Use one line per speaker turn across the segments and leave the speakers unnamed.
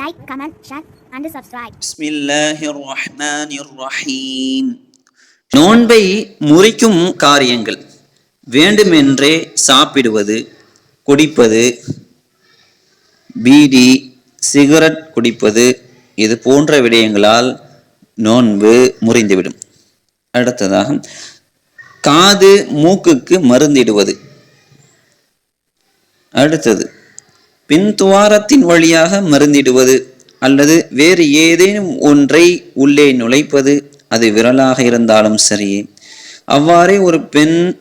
Like comment share and
subscribe பிஸ்மில்லாஹிர் ரஹ்மானிர் ரஹீம் நோன்பை முறிக்கும் காரியங்கள். வேண்டுமென்றே சாப்பிடுவது குடிப்பது பீடி சிகரெட் குடிப்பது இது போன்ற விடயங்களால் நோன்பு முறிந்துவிடும். அடுத்ததாக காது மூக்குக்கு மருந்திடுவது. அடுத்தது பின் துவாரத்தின் வழியாக மருந்திடுவது அல்லது வேறு ஏதேனும் ஒன்றை உள்ளே நுழைப்பது அது விரலாக இருந்தாலும் சரி. அவ்வாறே ஒரு பெண்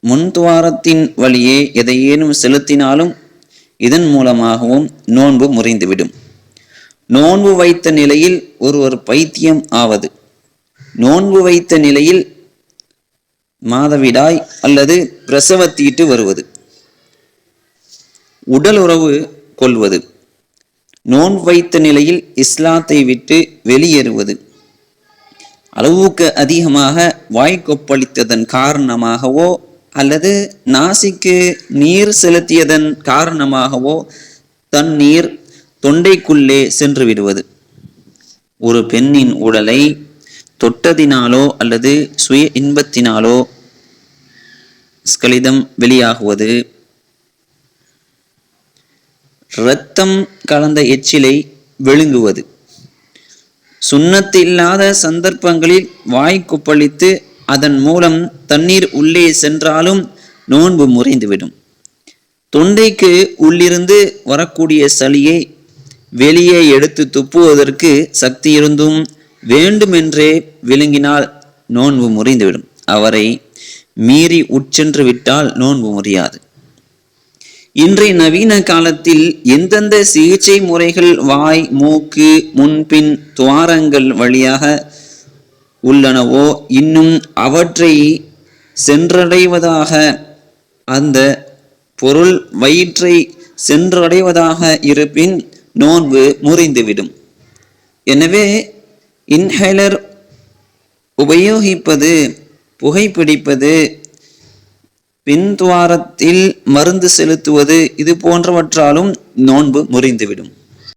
முன் துவாரத்தின் வழியே எதையேனும் செலுத்தினாலும் இதன் மூலமாகவும் நோன்பு முறிந்துவிடும். நோன்பு வைத்த நிலையில் ஒருவர் பைத்தியம் ஆவது. நோன்பு வைத்த நிலையில் மாதவிடாய் அல்லது பிரசவத்தீட்டு வருவது. உடல் உறவு கொள்வது. நோன் வைத்த நிலையில் இஸ்லாத்தை விட்டு வெளியேறுவது. அளவுக்கு அதிகமாக வாய்க்கொப்பளித்ததன் காரணமாகவோ அல்லது நாசிக்கு நீர் செலுத்தியதன் காரணமாகவோ தண்ணீர் தொண்டைக்குள்ளே சென்று விடுவது. ஒரு பெண்ணின் உடலை தொட்டதினாலோ அல்லது சுய இன்பத்தினாலோ ஸ்கலிதம் வெளியாகுவது. இரத்தம் கலந்த எச்சிலை விழுங்குவது. சுண்ணத்து இல்லாத சந்தர்ப்பங்களில் வாய் கொப்பளித்து அதன் மூலம் தண்ணீர் உள்ளே சென்றாலும் நோன்பு முறைந்துவிடும். தொண்டைக்கு உள்ளிருந்து வரக்கூடிய சளியை வெளியே எடுத்து துப்புவதற்கு சக்தி இருந்தும் வேண்டுமென்றே விழுங்கினால் நோன்பு முறிந்துவிடும். அவரை மீறி உட்சென்று விட்டால் நோன்பு முறியாது. இன்றைய நவீன காலத்தில் எந்தெந்த சிகிச்சை முறைகள் வாய் மூக்கு முன்பின் துவாரங்கள் வழியாக உள்ளனவோ இன்னும் அவற்றை சென்றடைவதாக அந்த பொருள் வயிற்றை சென்றடைவதாக இருப்பின் நோன்பு முறிந்துவிடும். எனவே இன்ஹேலர் உபயோகிப்பது புகைப்பிடிப்பது பின்துவாரத்தில் மருந்து செலுத்துவது இது போன்றவற்றாலும் நோன்பு முறிந்துவிடும்.